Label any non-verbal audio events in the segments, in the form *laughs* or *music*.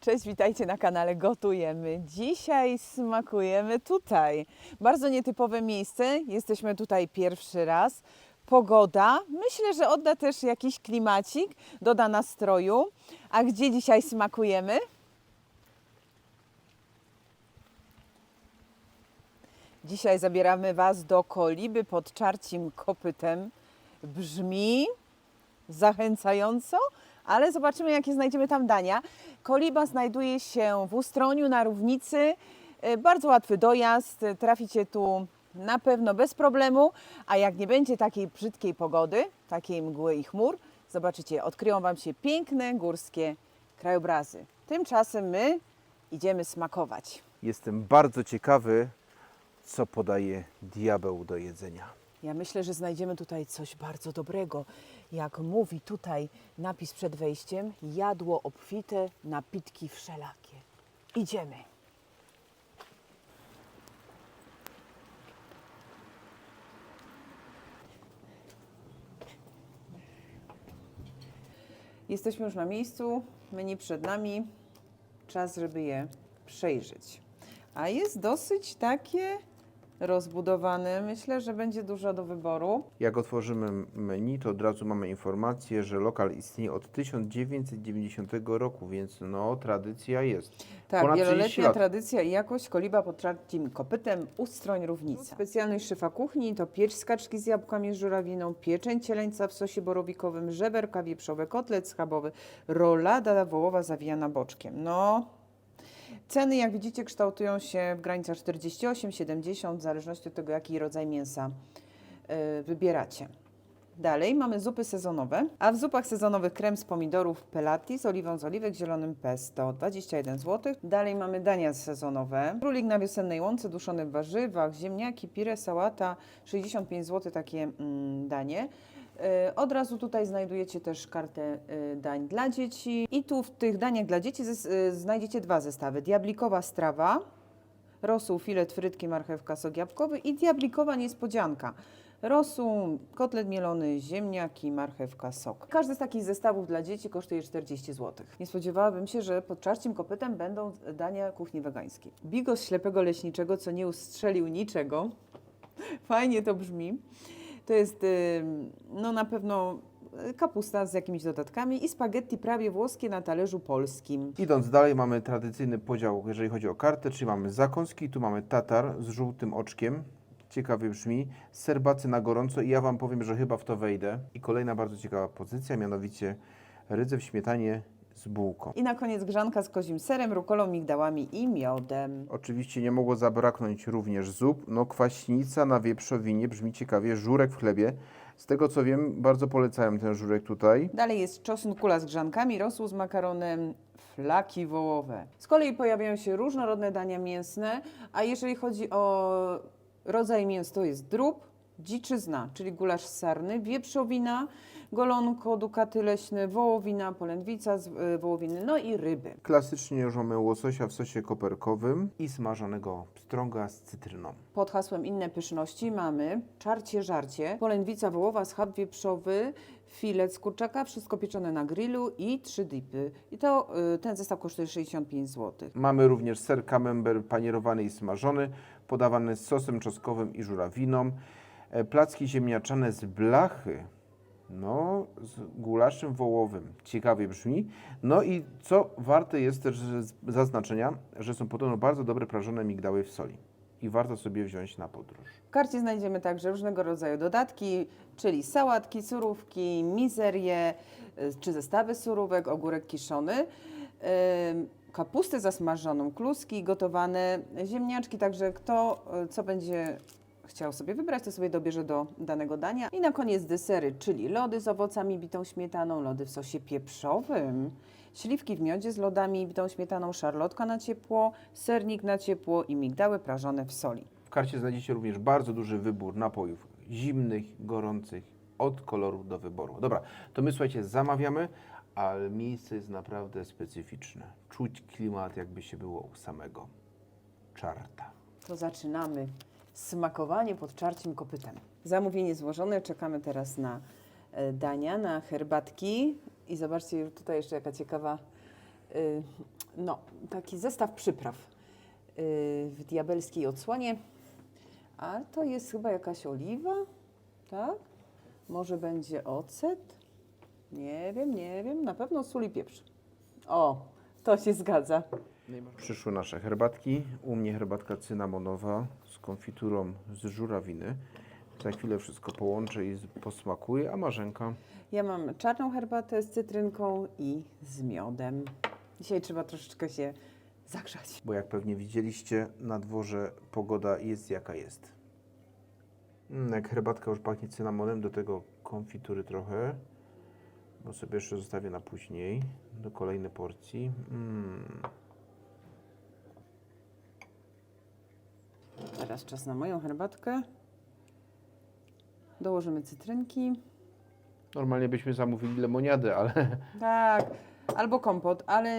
Cześć, witajcie na kanale Gotujemy. Dzisiaj smakujemy tutaj. Bardzo nietypowe miejsce. Jesteśmy tutaj pierwszy raz. Pogoda, myślę, że odda też jakiś klimacik, doda nastroju. A gdzie dzisiaj smakujemy? Dzisiaj zabieramy Was do Koliby pod Czarcim Kopytem. Brzmi zachęcająco, ale zobaczymy, jakie znajdziemy tam dania. Koliba znajduje się w Ustroniu na Równicy. E, Bardzo łatwy dojazd, traficie tu na pewno bez problemu, a jak nie będzie takiej brzydkiej pogody, takiej mgły i chmur, zobaczycie, odkryją Wam się piękne górskie krajobrazy. Tymczasem my idziemy smakować. Jestem bardzo ciekawy, co podaje diabeł do jedzenia. Ja myślę, że znajdziemy tutaj coś bardzo dobrego. Jak mówi tutaj napis przed wejściem, jadło obfite, napitki wszelakie. Idziemy. Jesteśmy już na miejscu, menu przed nami. Czas, żeby je przejrzeć. A jest dosyć takie rozbudowane. Myślę, że będzie dużo do wyboru. Jak otworzymy menu, to od razu mamy informację, że lokal istnieje od 1990 roku, więc no, tradycja jest. Tak, Ponad 30 wieloletnia tradycja i jakość koliba pod czarcim kopytem, ustroń równica. Specjalność szefa kuchni to piecz z kaczki z jabłkami z żurawiną, pieczeń cieleńca w sosie borowikowym, żeberka wieprzowe, kotlet schabowy, rolada wołowa zawijana boczkiem. No, ceny jak widzicie kształtują się w granicach 48-70, w zależności od tego, jaki rodzaj mięsa y, wybieracie. Dalej mamy zupy sezonowe, a w zupach sezonowych krem z pomidorów pelati z oliwą z oliwek, zielonym pesto 21 zł. Dalej mamy dania sezonowe. Królik na wiosennej łące duszony w warzywach, ziemniaki, pire, sałata 65 zł takie mm, danie. E, Od razu tutaj znajdujecie też kartę e, dań dla dzieci i tu w tych daniach dla dzieci e, znajdziecie dwa zestawy. Diablikowa strawa, rosół, filet, frytki, marchewka, sok jabłkowy i diablikowa niespodzianka. Rosół, kotlet mielony, ziemniaki, marchewka, sok. Każdy z takich zestawów dla dzieci kosztuje 40 zł. Nie spodziewałabym się, że pod czarcim kopytem będą dania kuchni wegańskiej. Bigos ślepego leśniczego, co nie ustrzelił niczego. *laughs* Fajnie to brzmi. To jest ym, no na pewno y, kapusta z jakimiś dodatkami i spaghetti prawie włoskie na talerzu polskim. Idąc dalej, mamy tradycyjny podział, jeżeli chodzi o kartę, czyli mamy zakąski, tu mamy tatar z żółtym oczkiem. Ciekawie brzmi. Serbacy na gorąco i ja Wam powiem, że chyba w to wejdę. I kolejna bardzo ciekawa pozycja, mianowicie rydze w śmietanie z bułką. I na koniec grzanka z kozim serem, rukolą, migdałami i miodem. Oczywiście nie mogło zabraknąć również zup. No kwaśnica na wieprzowinie brzmi ciekawie, żurek w chlebie. Z tego co wiem, bardzo polecałem ten żurek tutaj. Dalej jest czosn kula z grzankami, rosół z makaronem, flaki wołowe. Z kolei pojawiają się różnorodne dania mięsne, a jeżeli chodzi o rodzaj mięs, to jest drób, dziczyzna, czyli gulasz sarny, wieprzowina, golonko, dukaty leśne, wołowina, polędwica z y, wołowiny, no i ryby. Klasycznie mamy łososia w sosie koperkowym i smażonego pstrąga z cytryną. Pod hasłem inne pyszności mamy czarcie żarcie, polędwica wołowa, schab wieprzowy, filet z kurczaka, wszystko pieczone na grillu i trzy dipy. I to y, ten zestaw kosztuje 65 zł. Mamy również ser camembert panierowany i smażony, podawany z sosem czosnkowym i żurawiną. E, Placki ziemniaczane z blachy. No, z gulaszem wołowym. Ciekawie brzmi. No i co warte jest też zaznaczenia, że są podobno bardzo dobre prażone migdały w soli. I warto sobie wziąć na podróż. W karcie znajdziemy także różnego rodzaju dodatki, czyli sałatki, surówki, mizerie y, czy zestawy surówek, ogórek kiszony, ym, kapustę zasmażoną, kluski gotowane, ziemniaczki, także kto y, co będzie chciał sobie wybrać, to sobie dobierze do danego dania. I na koniec desery, czyli lody z owocami bitą śmietaną, lody w sosie pieprzowym, śliwki w miodzie z lodami bitą śmietaną, szarlotka na ciepło, sernik na ciepło i migdały prażone w soli. W karcie znajdziecie również bardzo duży wybór napojów zimnych, gorących, od koloru do wyboru. Dobra, to my słuchajcie, zamawiamy, ale miejsce jest naprawdę specyficzne. Czuć klimat, jakby się było u samego czarta. To zaczynamy smakowanie pod czarcim kopytem. Zamówienie złożone, czekamy teraz na e, dania, na herbatki i zobaczcie tutaj jeszcze jaka ciekawa y, No, taki zestaw przypraw yy, w diabelskiej odsłonie. A to jest chyba jakaś oliwa, tak? Może będzie ocet? Nie wiem, nie wiem. Na pewno sól i pieprz. O, to się zgadza. Przyszły nasze herbatki. U mnie herbatka cynamonowa konfiturą z żurawiny. Za chwilę wszystko połączę i posmakuję, a marzenka Ja mam czarną herbatę z cytrynką i z miodem. Dzisiaj trzeba troszeczkę się zagrzać. bo jak pewnie widzieliście, na dworze pogoda jest jaka jest. Mm, jak herbatka już pachnie cynamonem, do tego konfitury trochę, bo sobie jeszcze zostawię na później, do kolejnej porcji. Mm. Teraz czas na moją herbatkę. Dołożymy cytrynki. Normalnie byśmy zamówili lemoniadę, ale *laughs* Tak, albo kompot, ale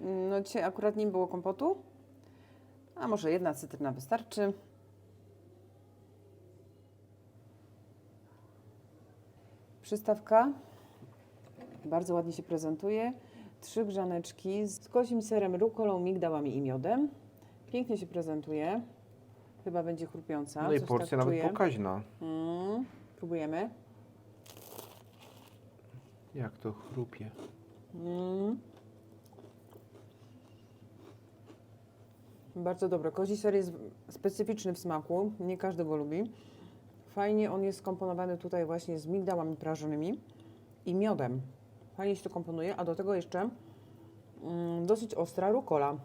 mm, no dzisiaj akurat nie było kompotu. A może jedna cytryna wystarczy. Przystawka bardzo ładnie się prezentuje. Trzy grzaneczki z kozim serem, rukolą, migdałami i miodem. Pięknie się prezentuje. Chyba będzie chrupiąca. no i coś porcja tak nawet czuję. pokaźna. Mm, próbujemy. Jak to chrupie. Mm. Bardzo dobre. Kozi ser jest specyficzny w smaku. Nie każdy go lubi. Fajnie on jest skomponowany tutaj właśnie z migdałami prażonymi i miodem. Fajnie się to komponuje, a do tego jeszcze mm, dosyć ostra rukola.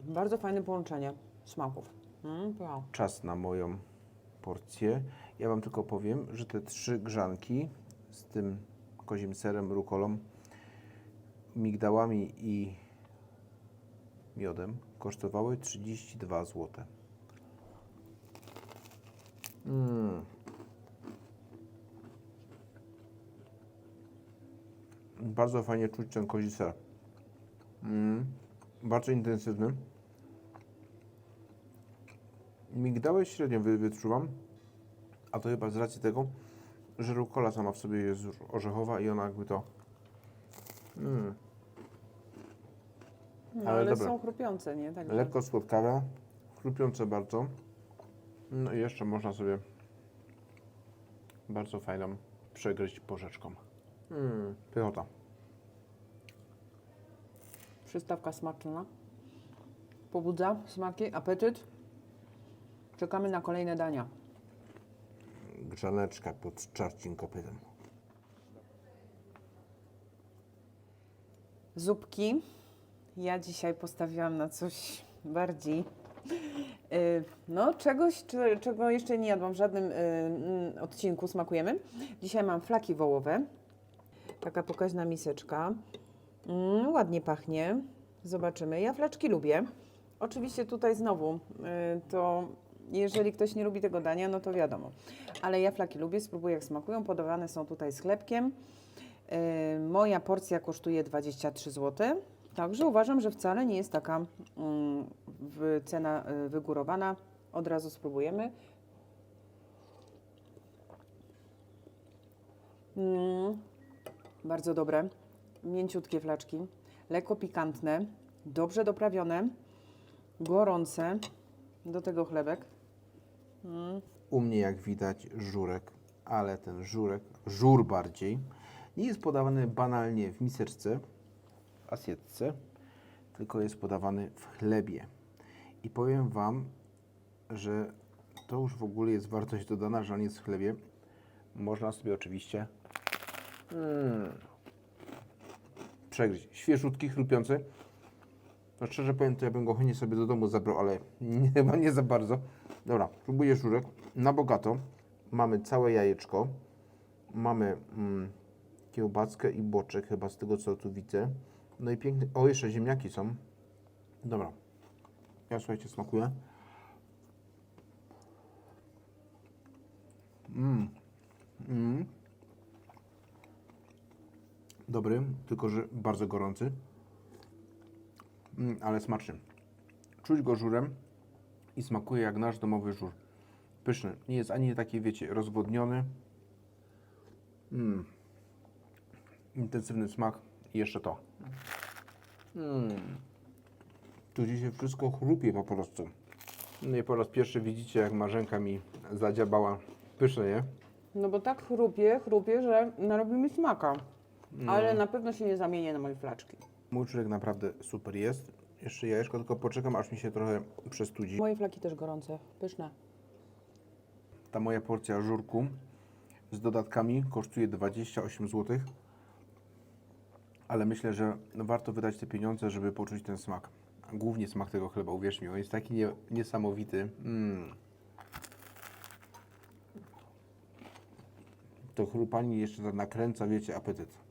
Bardzo fajne połączenie smaków. Mm. Czas na moją porcję. Ja Wam tylko powiem, że te trzy grzanki z tym kozim serem, rukolą, migdałami i miodem kosztowały 32 zł. Mm. Bardzo fajnie czuć ten kozi ser. Mm. Bardzo intensywny. Migdały średnio wy- wyczuwam, a to chyba z racji tego, że rukola sama w sobie jest orzechowa i ona jakby to... Mm. No, Ale ale dobre. są chrupiące, nie? Także Lekko słodkawe, chrupiące bardzo. No i jeszcze można sobie bardzo fajną przegryźć porzeczką. Mm. Pychota. Przystawka smaczna. Pobudza smaki, apetyt. Czekamy na kolejne dania. Grzaneczka pod czarcim kopytem. Zupki. Ja dzisiaj postawiłam na coś bardziej. y, No, czegoś, cze- czego jeszcze nie jadłam w żadnym y, mm, odcinku. Smakujemy. Dzisiaj mam flaki wołowe. Taka pokaźna miseczka. Mm, ładnie pachnie. Zobaczymy. Ja flaczki lubię. Oczywiście tutaj znowu y, to jeżeli ktoś nie lubi tego dania, no to wiadomo. Ale ja flaki lubię, spróbuję jak smakują. Podawane są tutaj z chlebkiem. Y, Moja porcja kosztuje 23 zł. Także uważam, że wcale nie jest taka mm, cena y, wygórowana. Od razu spróbujemy. Mm, bardzo dobre. Mięciutkie flaczki. Lekko pikantne. Dobrze doprawione. Gorące. Do tego chlebek. U mnie, jak widać, żurek, ale ten żurek, żur bardziej, nie jest podawany banalnie w miseczce, asietce, tylko jest podawany w chlebie. I powiem Wam, że to już w ogóle jest wartość dodana, że on jest w chlebie. Można sobie oczywiście mm, przegryźć. Świeżutki, chrupiący. No szczerze powiem, to ja bym go chętnie sobie do domu zabrał, ale *laughs* nie, chyba nie za bardzo. Dobra, próbuję żurek. Na bogato mamy całe jajeczko. Mamy mm, kiełbaskę i boczek, chyba z tego co tu widzę. No i piękny. O, jeszcze ziemniaki są. Dobra. Ja słuchajcie, smakuję. Mm. Mm. Dobry, tylko że bardzo gorący. Mm, ale smaczny. Czuć go żurem i smakuje jak nasz domowy żur. Pyszny. Nie jest ani taki, wiecie, rozwodniony. Mm. Intensywny smak i jeszcze to. Mm. Tu dzisiaj wszystko chrupie po prostu. No i po raz pierwszy widzicie, jak Marzenka mi zadziabała pyszne, nie? No bo tak chrupie, chrupie, że narobi mi smaka. Ale na pewno się nie zamienię na moje flaczki. Mój człowiek naprawdę super jest. Jeszcze jajeczko, tylko poczekam, aż mi się trochę przestudzi. Moje flaki też gorące, pyszne. Ta moja porcja żurku z dodatkami kosztuje 28 zł. Ale myślę, że warto wydać te pieniądze, żeby poczuć ten smak. Głównie smak tego chleba, uwierz mi, on jest taki nie, niesamowity. Mm. To chrupanie jeszcze tak nakręca, wiecie, apetyt.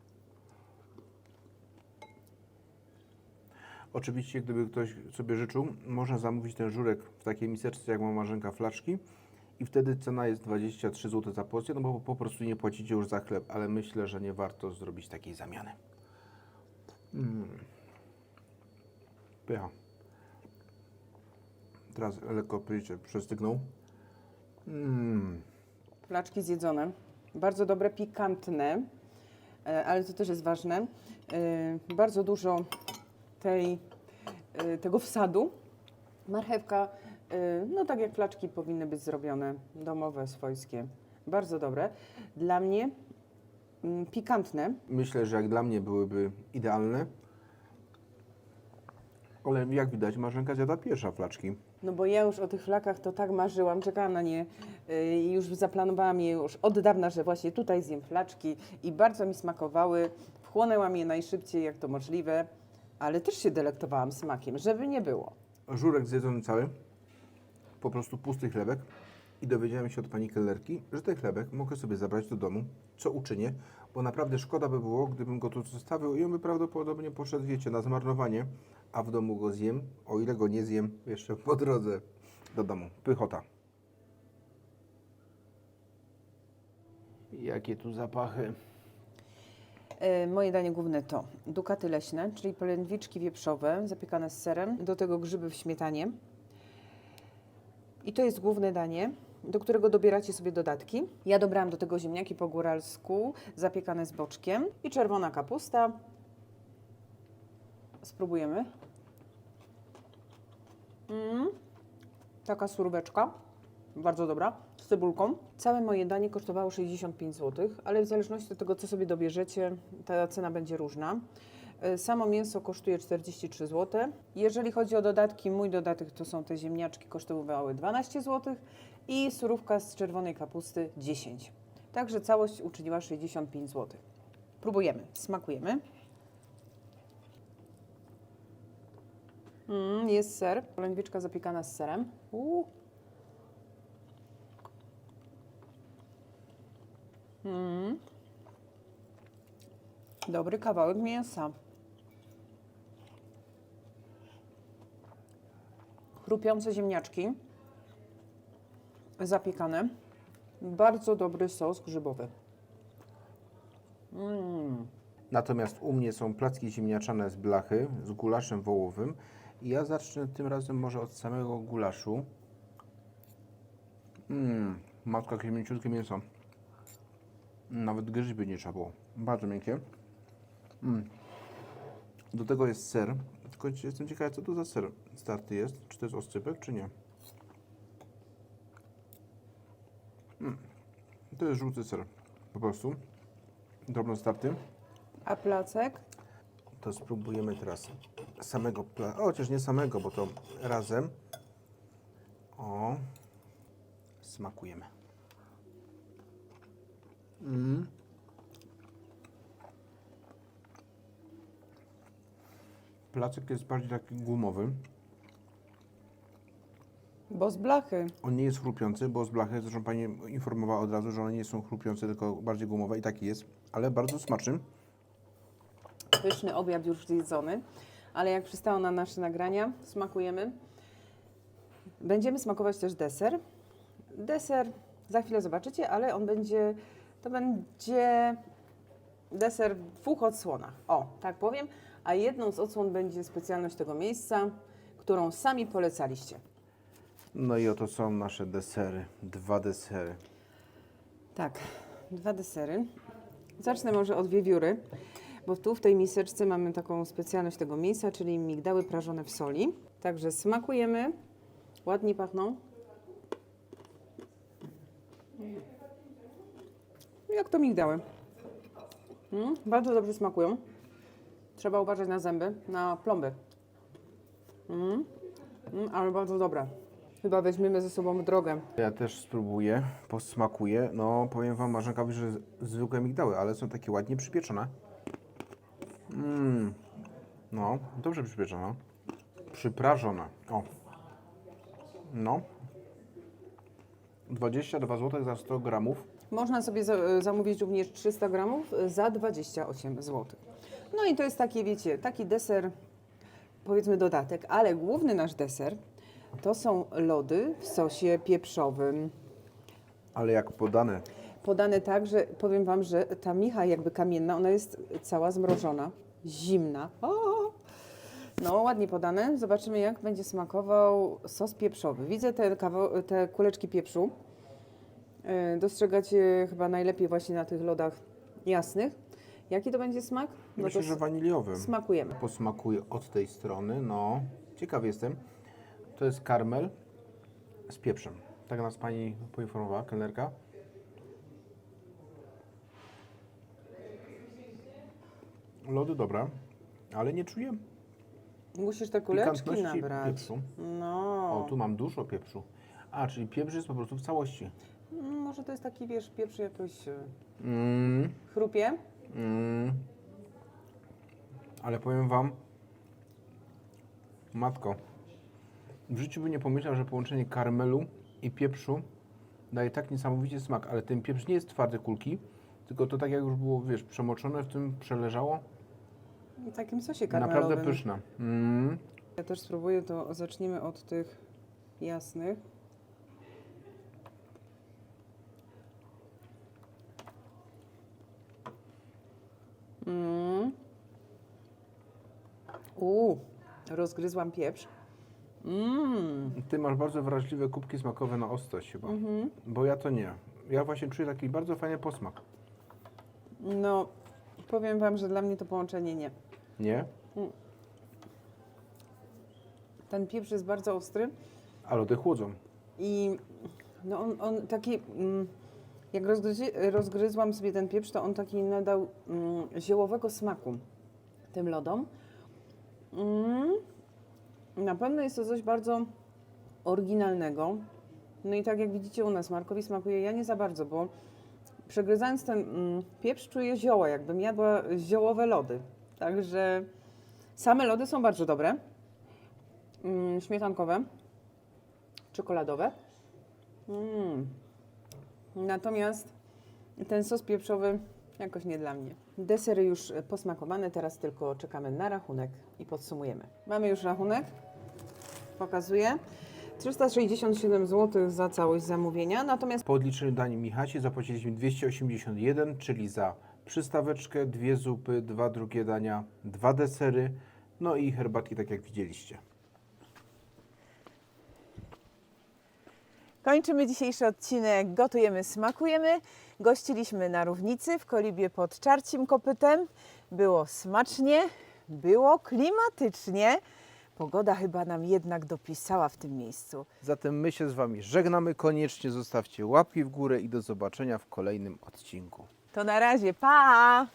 Oczywiście, gdyby ktoś sobie życzył, można zamówić ten żurek w takiej miseczce, jak ma Marzenka flaczki i wtedy cena jest 23 zł za porcję, no bo po prostu nie płacicie już za chleb, ale myślę, że nie warto zrobić takiej zamiany. Mm. Pycha. Teraz lekko pyjcie, przestygnął. Mm. Flaczki zjedzone. Bardzo dobre, pikantne, e, ale to też jest ważne. E, Bardzo dużo tej, e, tego wsadu. Marchewka, e, no tak jak flaczki powinny być zrobione, domowe, swojskie. Bardzo dobre. Dla mnie mm, pikantne. Myślę, że jak dla mnie byłyby idealne. Ale jak widać, Marzenka zjada pierwsza flaczki. No bo ja już o tych flakach to tak marzyłam, czekałam na nie y, i już zaplanowałam je już od dawna, że właśnie tutaj zjem flaczki i bardzo mi smakowały. Wchłonęłam je najszybciej jak to możliwe, ale też się delektowałam smakiem, żeby nie było. Żurek zjedzony cały, po prostu pusty chlebek i dowiedziałem się od pani kelnerki, że ten chlebek mogę sobie zabrać do domu, co uczynię, bo naprawdę szkoda by było, gdybym go tu zostawił i on by prawdopodobnie poszedł, wiecie, na zmarnowanie, a w domu go zjem, o ile go nie zjem jeszcze po drodze do domu. Pychota. Jakie tu zapachy. E, Moje danie główne to dukaty leśne, czyli polędwiczki wieprzowe zapiekane z serem, do tego grzyby w śmietanie. I to jest główne danie, do którego dobieracie sobie dodatki. Ja dobrałam do tego ziemniaki po góralsku, zapiekane z boczkiem i czerwona kapusta. Spróbujemy. Mm, taka suróweczka, bardzo dobra, z cebulką. Całe moje danie kosztowało 65 zł, ale w zależności od tego, co sobie dobierzecie, ta cena będzie różna. E, Samo mięso kosztuje 43 zł. Jeżeli chodzi o dodatki, mój dodatek to są te ziemniaczki, kosztowały 12 zł i surówka z czerwonej kapusty 10. Także całość uczyniła 65 zł. Próbujemy, smakujemy. Mm, jest ser, polędwiczka zapiekana z serem. Mm. Dobry kawałek mięsa. Chrupiące ziemniaczki. Zapiekane. Bardzo dobry sos grzybowy. Mm. Natomiast u mnie są placki ziemniaczane z blachy z gulaszem wołowym. I ja zacznę tym razem może od samego gulaszu. Mmm, matka, jakie mięciutkie mięso. Nawet grzyby nie trzeba było. Bardzo miękkie. Mm. Do tego jest ser. Tylko jestem ciekawy, co to za ser starty jest. Czy to jest oscypek, czy nie? Mm. To jest żółty ser. Po prostu. Drobno starty. A placek? To spróbujemy teraz samego pla... O, chociaż nie samego, bo to razem. O. Smakujemy. Mm. Placek jest bardziej taki gumowy. Bo z blachy. On nie jest chrupiący, bo z blachy, zresztą Pani informowała od razu, że one nie są chrupiące, tylko bardziej gumowe i taki jest, ale bardzo smaczny. Pyszny obiad już zjedzony, ale jak przystało na nasze nagrania, smakujemy. Będziemy smakować też deser. Deser za chwilę zobaczycie, ale on będzie, to będzie deser w dwóch odsłonach. O, tak powiem. A jedną z odsłon będzie specjalność tego miejsca, którą sami polecaliście. No i oto są nasze desery. Dwa desery. Tak, dwa desery. Zacznę może od wiewióry, bo tu w tej miseczce mamy taką specjalność tego miejsca, czyli migdały prażone w soli. Także smakujemy. Ładnie pachną. Jak to migdały. Mm, bardzo dobrze smakują. Trzeba uważać na zęby, na plomby. Mm, mm, ale bardzo dobre. Chyba weźmiemy ze sobą drogę. Ja też spróbuję, posmakuję. No, powiem Wam, Marzenka mówi, że zwykłe migdały, ale są takie ładnie przypieczone. Mmm, no, dobrze przypieczone. Przyprażone. O. No. 22 zł za 100 gramów. Można sobie za, zamówić również 300 gramów za 28 zł. No i to jest taki, wiecie, taki deser, powiedzmy dodatek, ale główny nasz deser to są lody w sosie pieprzowym. Ale jak podane. Podane tak, że powiem Wam, że ta micha jakby kamienna, ona jest cała zmrożona, zimna. O! No, ładnie podane. Zobaczymy, jak będzie smakował sos pieprzowy. Widzę te, kawał- te kuleczki pieprzu. E, Dostrzegacie chyba najlepiej właśnie na tych lodach jasnych. Jaki to będzie smak? Myślę, to że waniliowym. smakujemy. Posmakuję od tej strony. No, ciekaw jestem. To jest karmel z pieprzem. Tak nas pani poinformowała, kelnerka. Lody dobre, ale nie czuję Musisz te kuleczki pikantności nabrać. pieprzu. No, O, tu mam dużo pieprzu. A, czyli pieprz jest po prostu w całości. Może to jest taki, wiesz, pieprz jakoś e, Mm, chrupie. mm. Ale powiem wam, matko, w życiu bym nie pomyślał, że połączenie karmelu i pieprzu daje tak niesamowicie smak, ale ten pieprz nie jest twarde kulki, tylko to tak jak już było, wiesz, przemoczone, w tym przeleżało. W takim sosie karmelowym. Naprawdę pyszne. Mm. Ja też spróbuję, to zaczniemy od tych jasnych. Uuu, rozgryzłam pieprz. Mm. Ty masz bardzo wrażliwe kubki smakowe na ostrość chyba, Mhm. bo ja to nie. Ja właśnie czuję taki bardzo fajny posmak. No, powiem Wam, że dla mnie to połączenie nie. Nie? Ten pieprz jest bardzo ostry A lody chłodzą. i no on, on taki, mm, jak rozgryzłam sobie ten pieprz, to on taki nadał mm, ziołowego smaku tym lodom. Mm, na pewno jest to coś bardzo oryginalnego. No i tak jak widzicie u nas, Markowi smakuje, ja nie za bardzo, bo przegryzając ten mm, pieprz czuję zioła, jakbym jadła ziołowe lody. Także same lody są bardzo dobre. Mm, śmietankowe, czekoladowe. Natomiast ten sos pieprzowy jakoś nie dla mnie. Desery już posmakowane, teraz tylko czekamy na rachunek i podsumujemy. Mamy już rachunek. Pokazuję. 367 zł za całość zamówienia, natomiast Po odliczeniu dań Michaci zapłaciliśmy 281, czyli za przystaweczkę, dwie zupy, dwa drugie dania, dwa desery, no i herbatki, tak jak widzieliście. Kończymy dzisiejszy odcinek Gotujemy, smakujemy. Gościliśmy na Równicy w Kolibie pod Czarcim Kopytem. Było smacznie, było klimatycznie. Pogoda chyba nam jednak dopisała w tym miejscu. Zatem my się z Wami żegnamy. Koniecznie zostawcie łapki w górę i do zobaczenia w kolejnym odcinku. To na razie, pa!